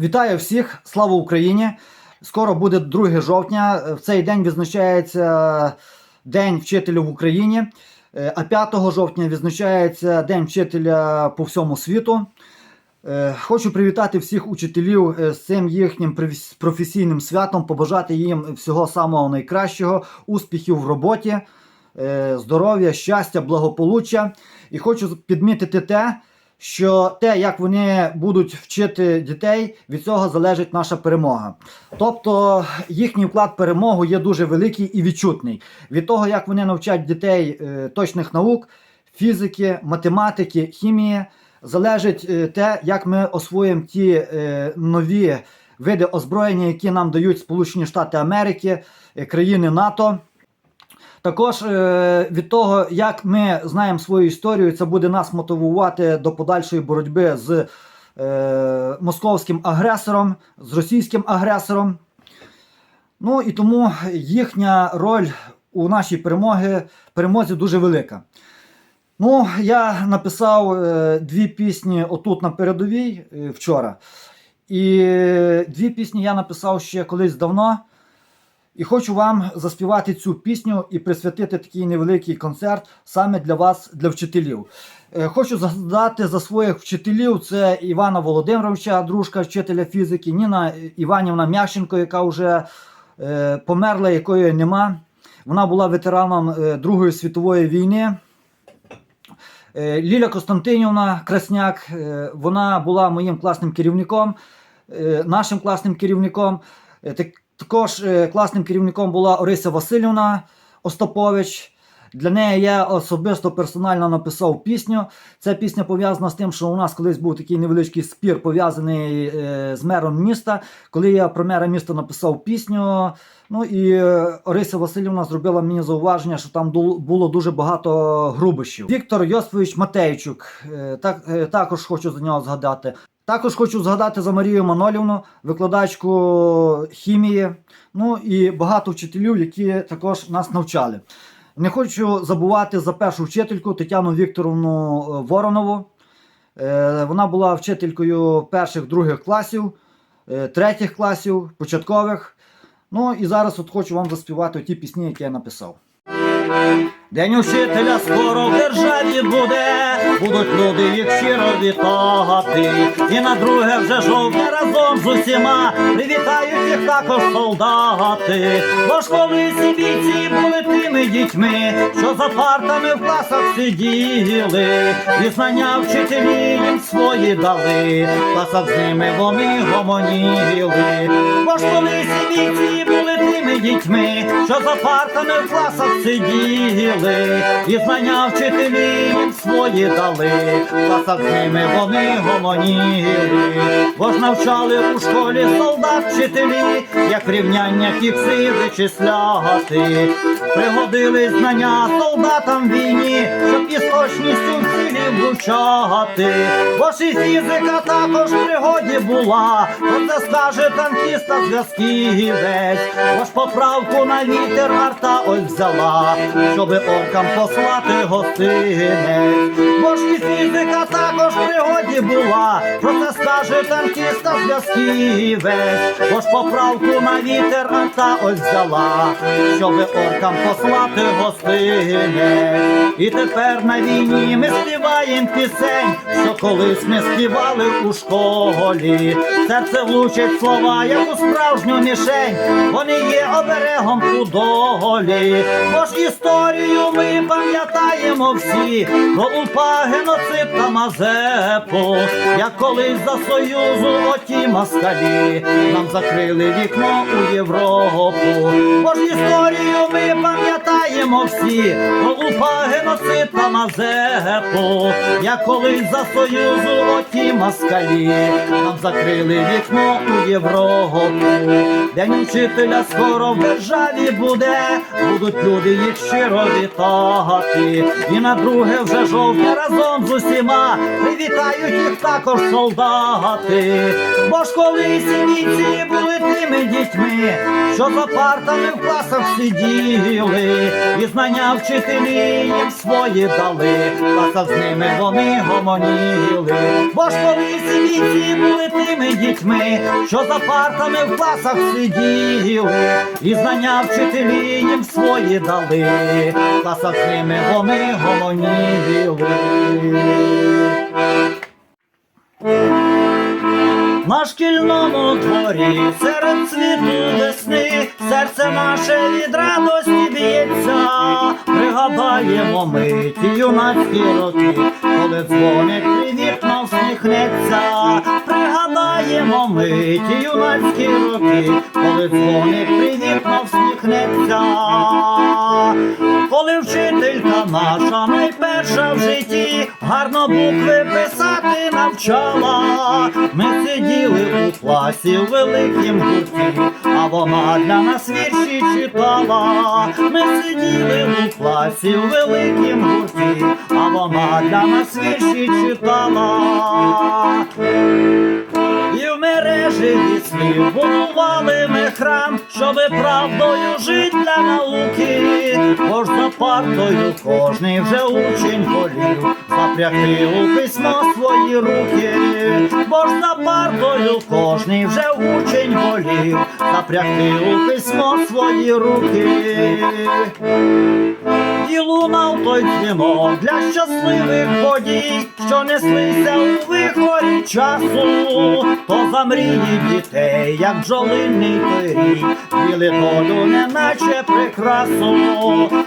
Вітаю всіх! Слава Україні! Скоро буде 2 жовтня. В цей день відзначається День вчителя в Україні. Е, А 5 жовтня відзначається День вчителя по всьому світу. Е, Хочу привітати всіх учителів е, з цим їхнім професійним святом, побажати їм всього самого найкращого, успіхів в роботі, здоров'я, щастя, благополуччя. І хочу підмітити те, що те, як вони будуть вчити дітей, від цього залежить наша перемога. Тобто їхній вклад в перемогу є дуже великий і відчутний. Від того, як вони навчать дітей е, точних наук, фізики, математики, хімії, залежить е, те, як ми освоїмо ті е, нові види озброєння, які нам дають Сполучені Штати Америки, країни НАТО. Також е, від того, як ми знаємо свою історію, це буде нас мотивувати до подальшої боротьби з е, московським агресором, з російським агресором. Ну і тому їхня роль у нашій перемоги, перемозі дуже велика. Ну, я написав е, дві пісні отут на передовій е, вчора. І е, дві пісні я написав ще колись давно. І хочу вам заспівати цю пісню і присвятити такий невеликий концерт саме для вас, для вчителів. Е, Хочу згадати за своїх вчителів: це Івана Володимировича, дружка вчителя фізики, Ніна Іванівна Мященко, яка вже е, померла, якої нема. Вона була ветераном е, Другої світової війни. Ліля Костянтинівна Красняк, вона була моїм класним керівником, нашим класним керівником. Так- Також е, класним керівником була Орися Васильівна Остапович. Для неї я особисто персонально написав пісню. Ця пісня пов'язана з тим, що у нас колись був такий невеличкий спір, пов'язаний е, з мером міста. Коли я про мера міста написав пісню, ну і е, Орися Васильівна зробила мені зауваження, що там було дуже багато грубощів. Віктор Йосифович Матейчук, так, також хочу за нього згадати. Також хочу згадати за Марію Манолівну, викладачку хімії, ну і багато вчителів, які також нас навчали. Не хочу забувати за першу вчительку Тетяну Вікторовну е, Воронову. Е, Вона була вчителькою перших, других класів, е, третіх класів, початкових. Ну і зараз от хочу вам заспівати ті пісні, які я написав. День учителя скоро в державі буде, будуть люди їх щиро вітати. І на друге вже жовтня разом з усіма привітають їх також солдати. Бо ж колись і бійці були тими дітьми, що за партами в класах сиділи, і знання вчителі їм свої дали, в з ними вони гомоніли. Бо ж колись і бійці були тими дітьми, що за партами в класах сиділи, і знання вчителі їм свої дали, в класах з ними вони гомоніли, бо ж навчали у школі солдат вчителі, як рівняння фікси вичисляти, пригодили знання солдатам війні, щоб істочністю в цілі влучати, і фізика також в пригоді була, про це скаже танкіста зв'язківець, бо ж поправку на вітер варта ось взяла, щоби оркам послати гостинець. Бо і фізика також пригоді була, про це скаже танкіста зв'язківець, бо ж поправку на вітер арта ось взяла, щоби оркам послати гостинець. І тепер на війні ми співаємо пісень, що колись ми співали у школі. Серце влучать слова, як у справжню мішень. Вони є оберегом у долі. Бо ж історію ми пам'ятаємо всі про упа, геноцид та Мазепу. Як колись за союзу оті москалі нам закрили вікно у Європу. Бо історію ми пам'ятаємо всі про упа, геноцид та Мазепу. Як колись за союзу оті москалі нам закрили вікно у Європу. День учителя скоро в державі буде, будуть люди їх щиро вітати. І на друге вже жовтня разом з усіма привітають їх також солдати. Бо ж колись і бійці були тими дітьми, що за партами в класах сиділи, і знання вчителі їм свої дали, в класах з ними вони гомоніли. Бо ж колись і віці були тими дітьми, що за партами в класах сиділи, і знання вчителі їм свої дали, в класах з ними вони гомоніли. На шкільному дворі серед світу весни серце наше від радості б'ється. Пригадаємо ми ті юнацькі роки, коли дзвоник вікна всміхнеться. Пригадаємо ми ті юнацькі роки, коли дзвоник привітно всміхнеться. Коли вчителька наша найперша в житті гарно букви писати навчала, ми сиділи у класі в великім гурті, а вона для нас вірші читала. Ми сиділи у класі в великім гурті, а вона для нас вірші читала. І в слів будували ми храм, щоби правдою жить для науки. Бо за партою кожний вже учень волів, запрягти у письмо свої руки. Бо ж за партою кожний вже учень волів, запрягти у письмо свої руки. І лунав той дзвінок для щасливих подій, що неслися у вихорі часу, то за мрії дітей, як бджолиний той рік, віли долю, неначе прикрасу,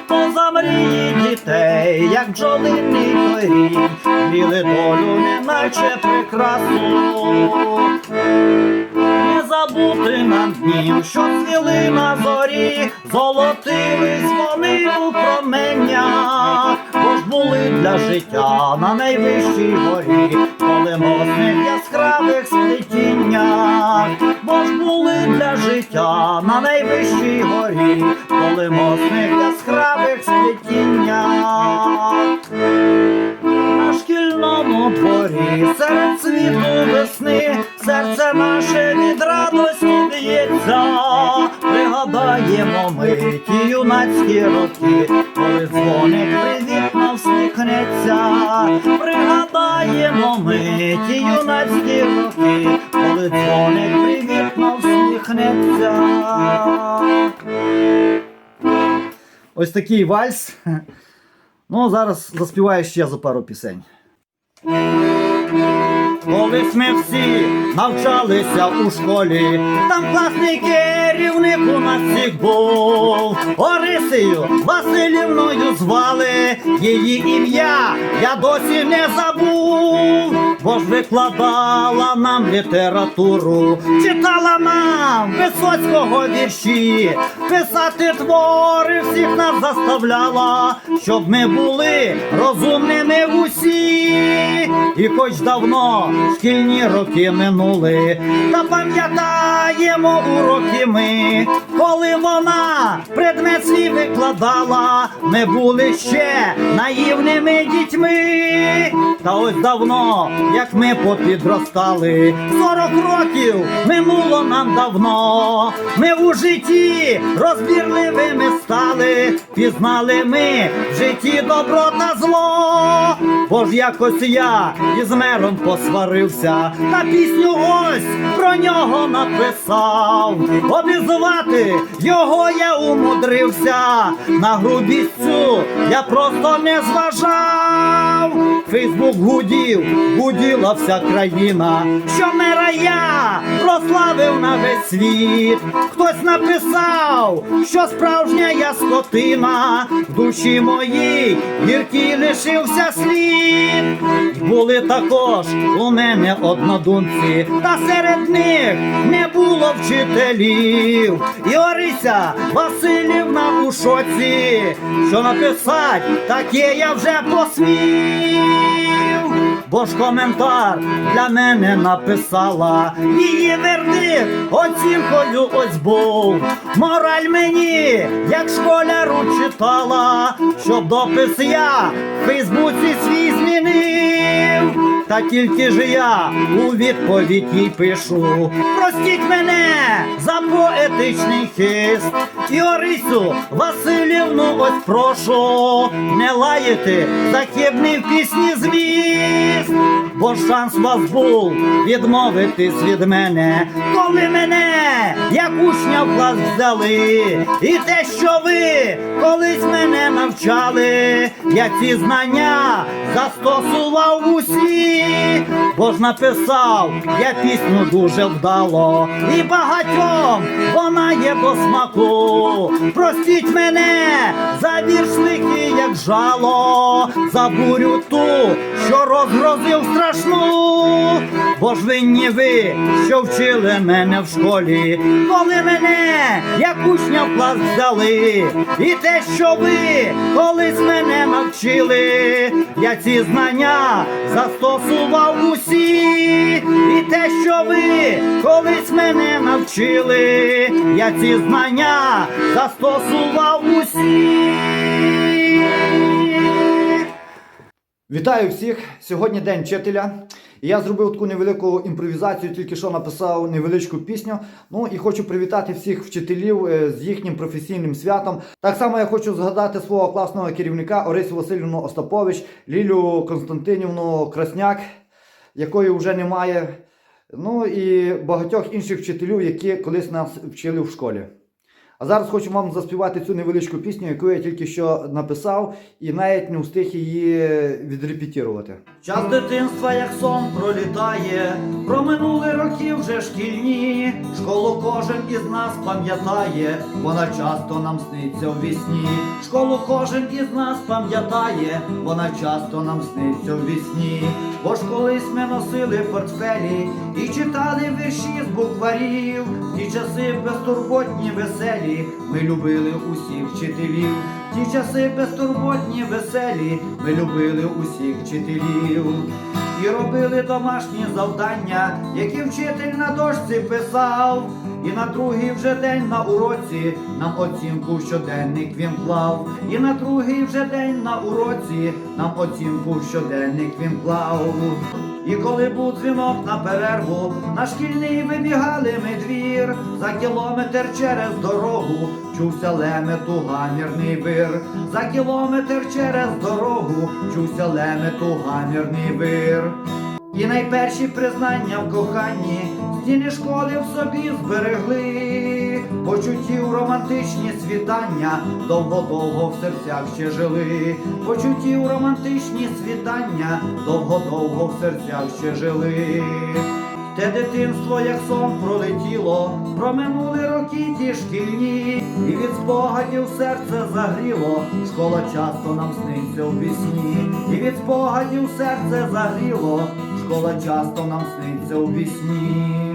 то за мрії дітей, як бджолиний той рік, віли долю, неначе прикрасу. Не забути нам днів, що цвіли на зорі, золотились вони у променях, бо ж були для життя на найвищій горі, доленосних яскравих сплетіннях, бо ж були для життя на найвищій горі, доленосних яскравих сплетіннях. Шкільному дворі серед світу весни серце наше від радості б'ється. Пригадаємо ми ті юнацькі роки, коли дзвоник привітно всміхнеться. Пригадаємо ми ті юнацькі роки, коли дзвоник привітно всміхнеться. Ось такий вальс. Ну, зараз заспіваю ще за пару пісень. Música Колись ми всі навчалися у школі, там класний керівник у нас всіх був. Орисею Василівною звали її ім'я, я досі не забув, бо ж викладала нам літературу, читала нам Висоцького вірші, писати твори всіх нас заставляла, щоб ми були розумними усі. І хоч давно шкільні роки минули, та пам'ятаємо уроки ми, коли вона предмет свій викладала, ми були ще наївними дітьми. Та ось давно, як ми попідростали, 40 років минуло нам давно. Ми у житті розбірливими стали, пізнали ми в житті добро та зло. Бо ж якось я із мером посварився, та пісню ось про нього написав. Обізвати його я умудрився, на грубість цю я просто не зважав. Фейсбук гудів, гуділа вся країна, що мера я прославив на весь світ. Хтось написав, що справжня я скотина, в душі моїй гіркий лишився слід. Були також у мене однодумці, та серед них не було вчителів. І Орися Васильівна у шоці, що написать, таке я вже посмів. Бо ж коментар для мене написала, її вердикт оцінкою ось був. Мораль мені, як школяру читала, щоб допис я в Фейсбуці свій змінив. Та тільки ж я у відповідь їй пишу. Простіть мене за поетичний хист. І Орисю Васильівну ось прошу не лаяти за хибний в пісні зміст. Бо шанс вас був відмовитись від мене, коли мене як учня в клас взяли. І те, що ви колись мене навчали, я ці знання застосував усі, бо ж написав я пісню дуже вдало, і багатьом вона є до смаку. Простіть мене за віршлики, як жало, за бурю ту, що розгрозив страшну, бо ж винні ви, що вчили мене в школі, коли мене як учня в клас взяли, і те, що ви колись мене навчили, я ці знання застосував усі, і те, що ви колись мене навчили, я ці знання застосував усі. Вітаю всіх! Сьогодні день вчителя. Я зробив таку невелику імпровізацію, тільки що написав невеличку пісню. Ну і хочу привітати всіх вчителів е, з їхнім професійним святом. Так само я хочу згадати свого класного керівника Орисю Васильівну Остапович, Лілю Константинівну Красняк, якої вже немає. Ну і багатьох інших вчителів, які колись нас вчили в школі. А зараз хочу вам заспівати цю невеличку пісню, яку я тільки що написав, і навіть не встиг її відрепетірувати. Час дитинства, як сон пролітає, про минулі роки вже шкільні. Школу кожен із нас пам'ятає, вона часто нам сниться в вісні. Школу кожен із нас пам'ятає, вона часто нам сниться в вісні. Бо ж колись ми носили портфелі і читали вірші з букварів. Ті часи безтурботні, веселі, ми любили усіх вчителів. Ті часи безтурботні, веселі, ми любили усіх вчителів. І робили домашні завдання, які вчитель на дошці писав. І на другий вже день на уроці нам оцінку щоденник він клав. І на другий вже день на уроці нам оцінку щоденник він клав. І коли був дзвінок на перерву, на шкільний вибігали ми двір, за кілометр через дорогу чувся лемету гамірний вир, за кілометр через дорогу чувся лемету гамірний вир. І найперші признання в коханні стіни школи в собі зберегли, почуттів романтичні світання довго-довго в серцях ще жили, почуттів романтичні світання довго-довго в серцях ще жили. Те дитинство, як сон пролетіло, проминули роки ті шкільні, і від спогадів серце загріло, школа часто нам сниться в вісні, і від спогадів серце загріло, школа часто нам сниться у вісні.